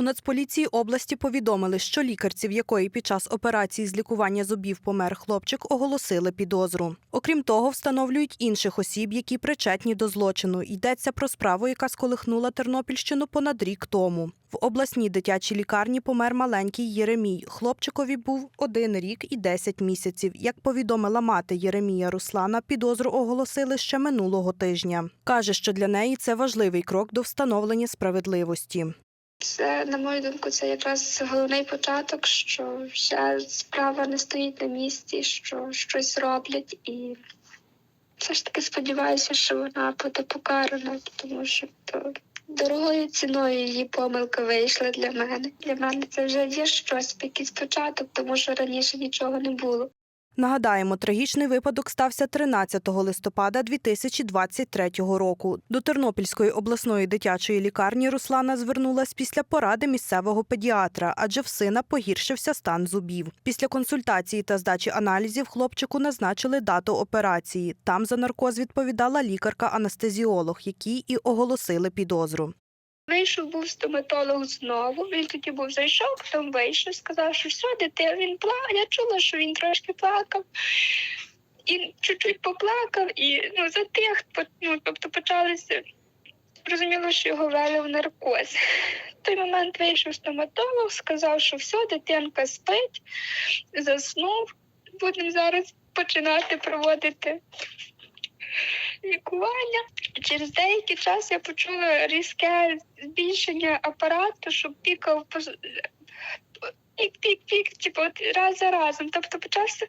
У Нацполіції області повідомили, що лікарці, в якої під час операції з лікування зубів помер хлопчик, оголосили підозру. Окрім того, встановлюють інших осіб, які причетні до злочину. Йдеться про справу, яка сколихнула Тернопільщину понад рік тому. В обласній дитячій лікарні помер маленький Єремій. Хлопчикові був один рік і 10 місяців. Як повідомила мати Єремія Руслана, підозру оголосили ще минулого тижня. Каже, що для неї це важливий крок до встановлення справедливості. Це, на мою думку, це якраз головний початок, що ще справа не стоїть на місці, що щось роблять, і все ж таки сподіваюся, що вона буде покарана, тому що то дорогою ціною її помилка вийшла для мене. Для мене це вже є щось, якийсь початок, тому що раніше нічого не було. Нагадаємо, трагічний випадок стався 13 листопада 2023 року. До Тернопільської обласної дитячої лікарні Руслана звернулась після поради місцевого педіатра, адже в сина погіршився стан зубів. Після консультації та здачі аналізів хлопчику назначили дату операції. Там за наркоз відповідала лікарка-анестезіолог, якій і оголосили підозру. Вийшов був стоматолог знову. Він тоді був зайшов, потім вийшов, сказав, що все, дитина, він плакав. Я чула, що він трошки плакав. І чуть-чуть поплакав, і ну, затих, ну, тобто почалися. Зрозуміло, що його ввели в наркоз. В той момент вийшов стоматолог, сказав, що все, дитинка спить, заснув. Будемо зараз починати проводити лікування. Через деякий час я почула різке збільшення апарату, щоб пікав поз- пік-пік-пік, типу, раз за разом. Тобто почався,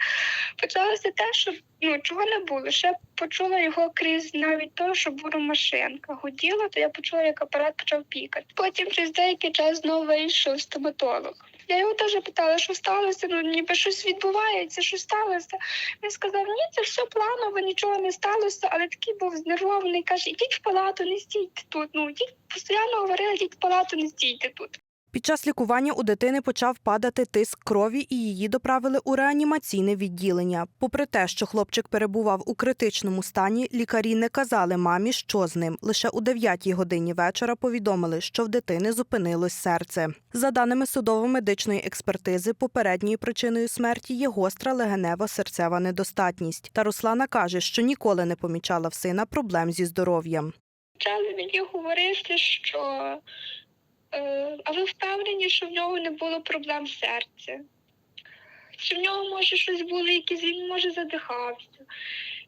почалося те, що ну, чого не було. Ще почула його крізь навіть того, що була машинка гуділа, то я почула, як апарат почав пікати. Потім через деякий час знову вийшов стоматолог. Я його теж питала, що сталося, ну ніби щось відбувається, що сталося. Він сказав, ні, це все планово, нічого не сталося, але такий був знервований. Каже, ідіть в палату, не стійте тут. Ну, ідіть, постійно говорили, ідіть в палату, не стійте тут. Під час лікування у дитини почав падати тиск крові і її доправили у реанімаційне відділення. Попри те, що хлопчик перебував у критичному стані, лікарі не казали мамі, що з ним. Лише у 9 годині вечора повідомили, що в дитини зупинилось серце. За даними судово-медичної експертизи, попередньою причиною смерті є гостра легенева серцева недостатність. Та Руслана каже, що ніколи не помічала в сина проблем зі здоров'ям. почали мені говорити, що е, а ви впевнені, що в нього не було проблем з серцем? Що в нього може щось було, якісь він може задихався,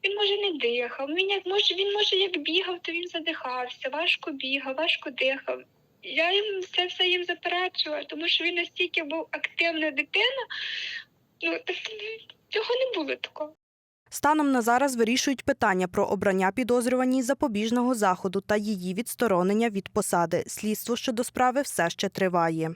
він може не дихав. Він як може, він може як бігав, то він задихався, важко бігав, важко дихав. Я їм це все їм заперечувала, тому що він настільки був активна дитина. Ну цього не було такого. Станом на зараз вирішують питання про обрання підозрюваній запобіжного заходу та її відсторонення від посади. Слідство щодо справи все ще триває.